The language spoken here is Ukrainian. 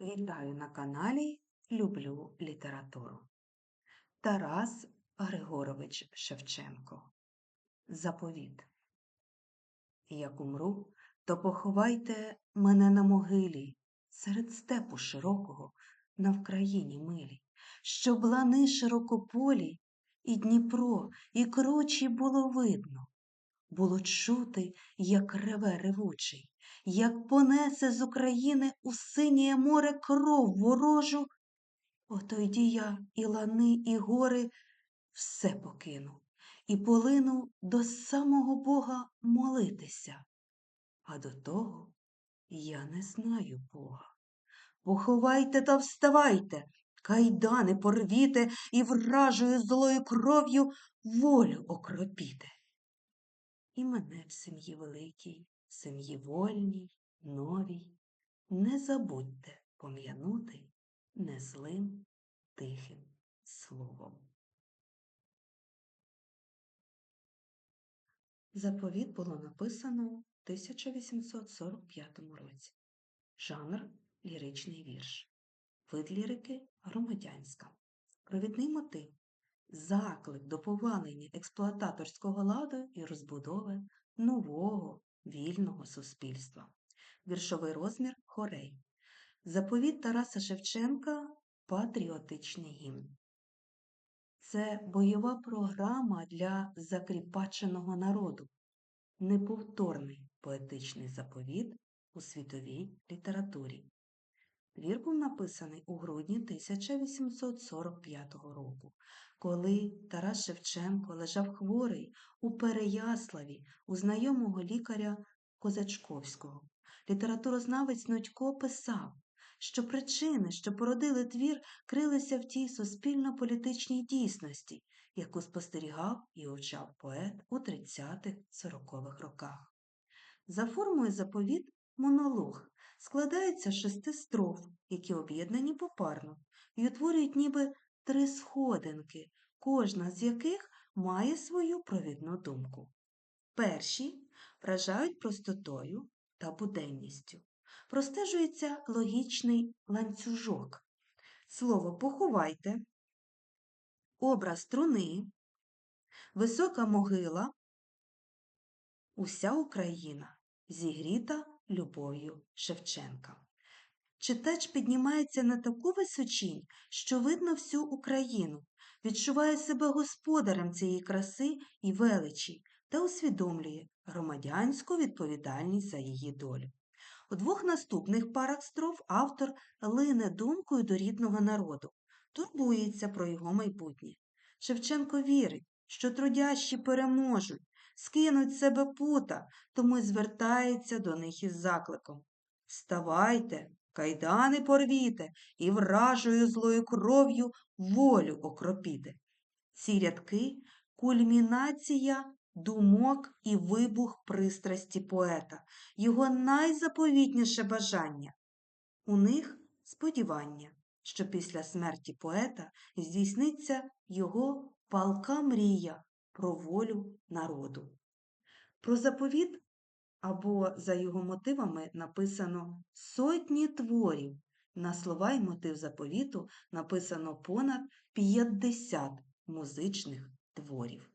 Вітаю на каналі Люблю літературу. Тарас Григорович Шевченко. Заповіт. Як умру, то поховайте мене на могилі серед степу широкого на Вкраїні милі, щоб лани широкополі і Дніпро, і кручі було видно. Було чути, як реве ревучий, як понесе з України у синє море кров ворожу, отойді я і лани, і гори все покину, і полину до самого Бога молитися. А до того я не знаю Бога. Поховайте та вставайте, кайдани порвіте і вражою злою кров'ю волю окропіте. І мене в сім'ї великій, сім'ї вольній, новій, не забудьте пом'янути незлим тихим словом. Заповіт було написано в 1845 році. Жанр ліричний вірш. Вид лірики громадянська. Провідний мотив заклик до повалення експлуататорського ладу і розбудови нового вільного суспільства. Віршовий розмір хорей. Заповіт Тараса Шевченка патріотичний гімн. Це бойова програма для закріпаченого народу, неповторний поетичний заповіт у світовій літературі. Твір був написаний у грудні 1845 року, коли Тарас Шевченко лежав хворий у Переяславі у знайомого лікаря Козачковського. Літературознавець Нудько писав, що причини, що породили твір, крилися в тій суспільно-політичній дійсності, яку спостерігав і вивчав поет у 30-40-х роках. За формою заповіт монолог складається з шести строф, які об'єднані попарно і утворюють ніби три сходинки, кожна з яких має свою провідну думку. Перші вражають простотою та буденністю. Простежується логічний ланцюжок. Слово поховайте, образ труни, висока могила, уся Україна зігріта любов'ю Шевченка. Читач піднімається на таку височінь, що видно всю Україну, відчуває себе господарем цієї краси і величі та усвідомлює громадянську відповідальність за її долю. У двох наступних парах строф автор лине думкою до рідного народу, турбується про його майбутнє. Шевченко вірить, що трудящі переможуть, скинуть з себе пута, тому й звертається до них із закликом. Вставайте, кайдани порвіте і вражою злою кров'ю волю окропіте. Ці рядки кульмінація думок і вибух пристрасті поета, його найзаповітніше бажання. У них сподівання, що після смерті поета здійсниться його палка мрія про волю народу. Про заповіт або за його мотивами написано сотні творів. На слова й мотив заповіту написано понад 50 музичних творів.